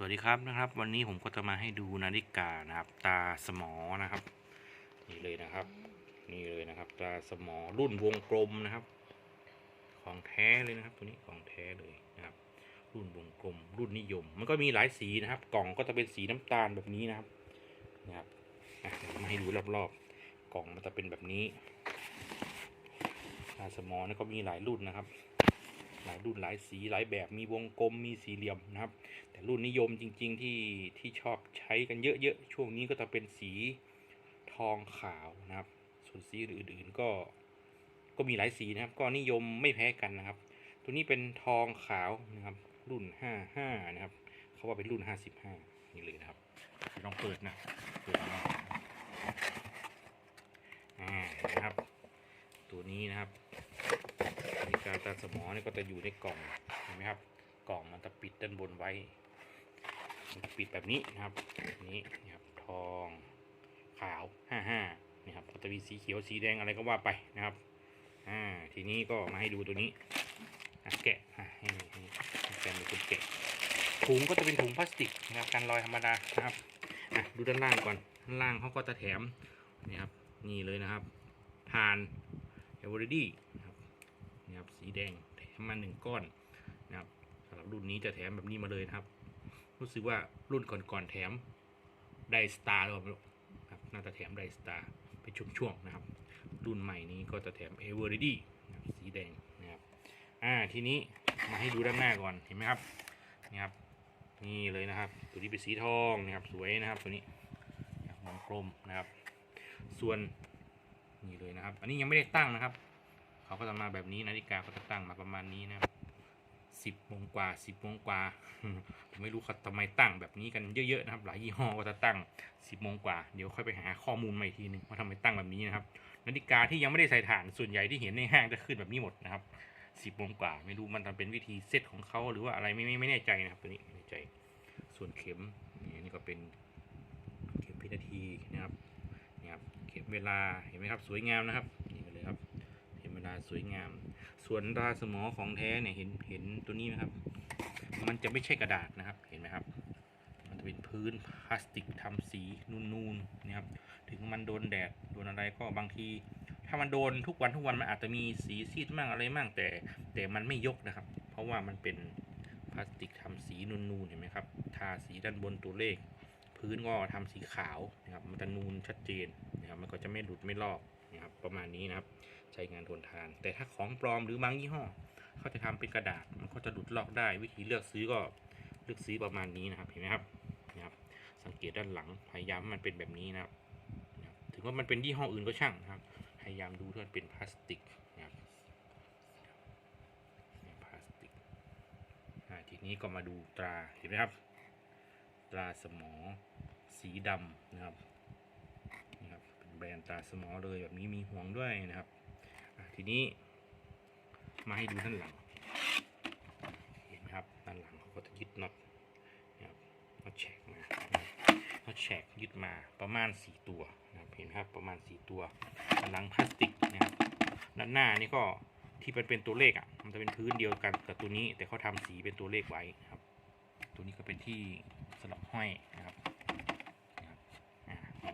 สวัสดีครับนะครับ วันนี้ผมก็จะมาให้ดูนาฬิกานะครับ ตาสมอนะครับ นี่เลยนะครับ นี่เลยนะครับ ตาสมอรุ่นวงกลมนะครับ ของแท้เลยนะครับ ตัวนี้ของแท้เลยนะครับ รุ่นวงกลม รุ่นนิยม มันก็มีหลายสีนะครับ กล่องก็จะเป็นสีน้ำตาลแบบนี้นะครับนะครับอะเดี๋ยวมาให้ดูรอบๆ กล่องมันจะเป็นแบบนี้ตาสมอนี่ก็มีหลายรุ่นนะครับ หลายรุ่นหลายสีหลายแบบมีวงกลมมีสี่เหลี่ยมนะครับ แต่รุ่นนิยมจริง ๆ ที่ที่ชอบใช้กันเยอะๆช่วงนี้ก็จะเป็นสีทองขาวนะครับ ส่วนสีอื่นๆก็ก็มีหลายสีนะครับ ก็นิยมไม่แพ้กันนะครับ ตัวนี้เป็นทองขาวนะครับ รุ่น 55 นะครับ เขาว่าเป็นรุ่น 55 นี่เลยนะครับลองเปิดนะเปิดนะอ่านะครับ ตัวนี้นะครับ สมอนี่ก็จะอยู่ในกล่องเห็นไหมครับ กล่องมันจะปิดด้านบนไว้มันจะปิดแบบนี้นะครับนี้นะครับทองขาวห้าห้านี่ครับก็จะมีสีเขียวสีแดงอะไรก็ว่าไปนะครับอ่าทีนี้ก็มาให้ดูตัวนี้แกะอะให้ให้ให้แกะเป็นคนแกะถุงก็จะเป็นถุงพลาสติกนะครับการลอยธรรมดานะครับดูด้านล่างก่อนด้านล่างเขาก็จะแถมนี่ครับนี่เลยนะครับทานเอเวอร์ดี้ นะครับสีแดงแถมมาหนึ่งก้อนนะครับสำหรับรุ่นนี้จะแถมแบบนี้มาเลยนะครับ รู้สึกว่ารุ่นก่อนๆแถมไดสตาร์หรือเปล่าไม่รู้ครับน่าจะแถมไดสตาร์เป็นช่วงๆนะครับ รุ่นใหม่นี้ก็จะแถมเอเวอร์ดี้นะสีแดงนะครับอ่าทีนี้มาให้ดูด้านหน้าก่อนเห็นไหมครับนี่ครับนี่เลยนะครับ ตัวนี้เป็นสีทองนะครับสวยนะครับตัวนี้วงกลมนะครับ ส่วนนี่เลยนะครับ อันนี้ยังไม่ได้ตั้งนะครับ เขาก็จะมาแบบนี้นาฬิกาก็จะตั้งมาประมาณนี้นะครับสิบโมงกว่าสิบโมงกว่าผมไม่รู้เขาทำไมตั้งแบบนี้กันเยอะๆนะครับ หลายยี่ห้อก็จะตั้งสิบโมงกว่า เดี๋ยวค่อยไปหาข้อมูลใหม่ทีหนึงว่าทำไมตั้งแบบนี้นะครับ นาฬิกาที่ยังไม่ได้ใส่ถ่านส่วนใหญ่ที่เห็นในห้างจะขึ้นแบบนี้หมดนะครับสิบโมงกว่า ไม่รู้มันทำเป็นวิธีเซตของเขาหรือว่าอะไรไม่ไม่ไม่แน่ใจนะครับตัวนี้ไม่แน่ใจ ส่วนเข็มนี่นี่ก็เป็นเข็มพินาทีนะครับนี่ครับ เข็มเวลาเห็นไหมครับสวยงามนะครับ เวลาสวยงาม ส่วนราสมอของแท้เนี่ยเห็นเห็นตัวนี้ไหมครับ มันจะไม่ใช่กระดาษนะครับเห็นไหมครับ มันจะเป็นพื้นพลาสติกทำสีนูนๆนะครับถึงมันโดนแดดโดนอะไรก็บางที ถ้ามันโดนทุกวันทุกวันมันอาจจะมีสีซีดมั่งอะไรมั่งแต่ แต่มันไม่ยกนะครับ เพราะว่ามันเป็นพลาสติกทำสีนูนๆเห็นไหมครับทาสีด้านบนตัวเลข พื้นก็ทำสีขาวนะครับมันจะนูนชัดเจนนะครับมันก็จะไม่หลุดไม่ลอก นะครับประมาณนี้นะครับ ใช้งานทนทาน แต่ถ้าของปลอมหรือบางยี่ห้อเขาจะทำเป็นกระดาษมันก็จะหลุดลอกได้ วิธีเลือกซื้อก็เลือกซื้อประมาณนี้นะครับเห็นไหมครับนะครับ สังเกตด้านหลังพยายามให้มันเป็นแบบนี้นะครับ ถึงว่ามันเป็นยี่ห้ออื่นก็ช่างนะครับ พยายามดูที่มันเป็นพลาสติกนะครับพลาสติกทีนี้ก็มาดูตราเห็นไหมครับ ตราสมอสีดำนะครับ แบรนด์ตราสมอเลยแบบนี้มีห่วงด้วยนะครับทีนี้มาให้ดูด้านหลัง เห็นไหมครับด้านหลังเขาก็จะยึดน็อตนะครับน็อตแฉกมาน็อตแฉกยึดมาประมาณ 4 ตัวนะครับเห็นไหมครับประมาณ 4 ตัวด้านหลังพลาสติกนะครับด้านหน้านี่ก็ที่เป็นเป็นตัวเลขอะมันจะเป็นพื้นเดียวกันกับตัวนี้ แต่เขาทำสีเป็นตัวเลขไว้นะครับ ตัวนี้ก็เป็นที่สลับห้อยนะครับ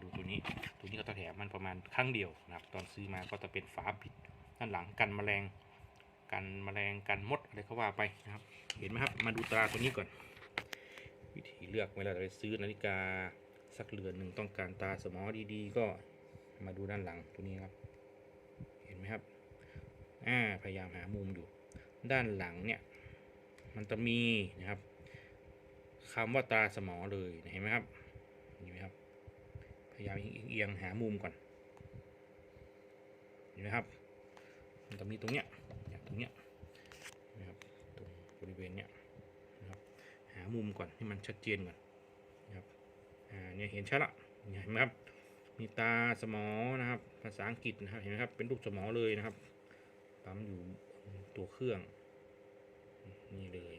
ดูตัวนี้ ตัวนี้ก็จะแถมมันประมาณครั้งเดียวนะครับตอนซื้อมาก็จะเป็นฝาปิดด้านหลังกันแมลง กันแมลงกันมดอะไรก็ว่าไปนะครับ เห็นไหมครับมาดูตราตัวนี้ก่อน วิธีเลือกเวลาเราไปซื้อนาฬิกาสักเรือนหนึ่งต้องการตาสมอดีๆ ก็มาดูด้านหลังตัวนี้ครับ เห็นไหมครับอ่าพยายามหามุมอยู่ ด้านหลังเนี่ยมันจะมีนะครับคำว่าตาสมอเลยเห็นไหมครับเห็นไหมครับ พยายามเอียงหามุมก่อนเห็นไหมครับมันจะมีตรงเนี้ยตรงเนี้ยนะครับตรงบริเวณเนี้ยนะครับหามุมก่อนให้มันชัดเจนก่อนนะครับอ่าเนี่ยเห็นชัดละเห็นไหมครับมีตาสมอนะครับ ภาษาอังกฤษนะครับเห็นไหมครับเป็นรูปสมอเลยนะครับปั๊มอยู่ตัวเครื่องนี่เลย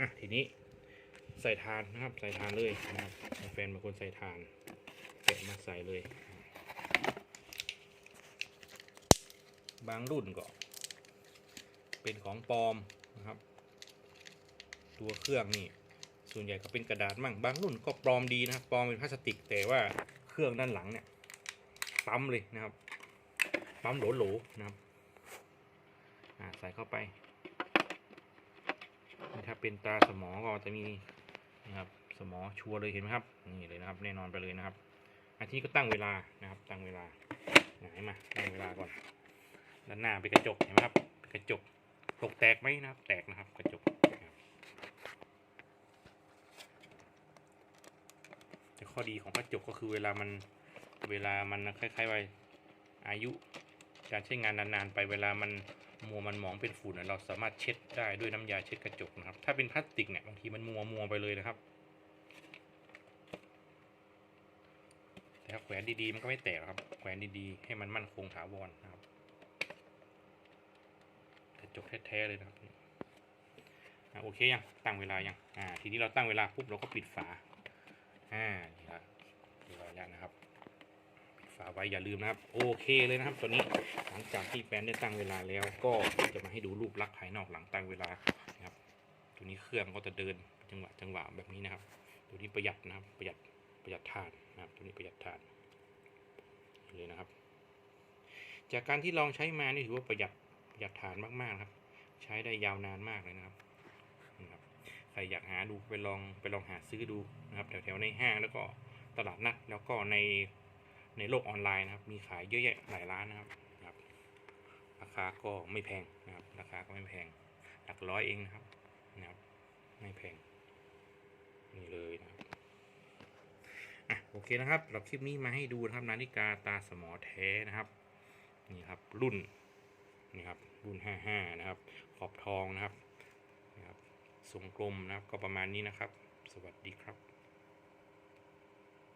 อะทีนี้ ใส่ทานนะครับ ใส่ทานเลยนะครับแฟนเป็นคนใส่ทานแกะมาใส่เลย บางรุ่นก็ เป็นของปลอมนะครับ ตัวเครื่องนี่ส่วนใหญ่ก็เป็นกระดาษมั่งบางรุ่นก็ปลอมดีนะครับปลอมเป็นพลาสติก แต่ว่าเครื่องด้านหลังเนี่ยปั๊มเลยนะครับปั๊มโหลๆนะครับใส่เข้าไปถ้าเป็นตาสมองก็จะมี นะครับสมอชัวร์เลยเห็นไหมครับนี่เลยนะครับ แน่นอนไปเลยนะครับอันที่ก็ตั้งเวลานะครับ ตั้งเวลาไหนมาตั้งเวลาก่อนด้านหน้าเป็นกระจกเห็นไหมครับเป็นกระจกตกแตกไหมนะครับ แตกนะครับกระจกแต่ข้อดีของกระจกก็คือเวลามันเวลามันคล้ายๆว่าอายุ การใช้งานนานๆไปเวลามัน มัวมันหมองเป็นฝุ่นเราสามารถเช็ดได้ด้วยน้ำยาเช็ดกระจกนะครับ ถ้าเป็นพลาสติกเนี่ยบางทีมันมัวมัวไปเลยนะครับ แต่ถ้าแขวนดีๆมันก็ไม่แตกครับ แขวนดีๆ ให้มันมั่นคงถาวรนะครับ กระจกแท้ๆเลยนะครับโอเคยังตั้งเวลายังอ่าทีนี้เราตั้งเวลาปุ๊บเราก็ปิดฝาอ่านี่ละเรียบร้อยแล้วนะครับ ปิด ฝาไว้อย่าลืมนะครับ โอเคเลยนะครับ ตัวนี้หลังจากที่แฟนได้ตั้งเวลาแล้ว ก็จะมาให้ดูรูปลักษณ์ภายนอกหลังตั้งเวลานะครับ ตัวนี้เครื่องก็จะเดินจังหวะจังหวะแบบนี้นะครับ ตัวนี้ประหยัดนะครับประหยัดประหยัดทานนะครับ ตัวนี้ประหยัดทานเลยนะครับ จากการที่ลองใช้มานี่ถือว่าประหยัดประหยัดทานมากๆนะครับ ใช้ได้ยาวนานมากเลยนะครับนะครับใครอยากหาดูไปลองไปลองหาซื้อดูนะครับแถวๆในห้างแล้วก็ตลาดนัดแล้วก็ใน ในโลกออนไลน์นะครับ มีขายเยอะแยะหลายร้านนะครับครับ ราคาก็ไม่แพงนะครับ ราคาก็ไม่แพง หลักร้อยเองนะครับนะครับ ไม่แพงนี่เลยนะครับอะโอเคนะครับเราคลิปนี้มาให้ดูนะครับนาฬิกาตาสมอแท้นะครับ นี่ครับรุ่นนี่ครับรุ่น 55 นะครับ ขอบทองนะครับนะครับทรงกลมนะครับก็ประมาณนี้นะครับ สวัสดีครับ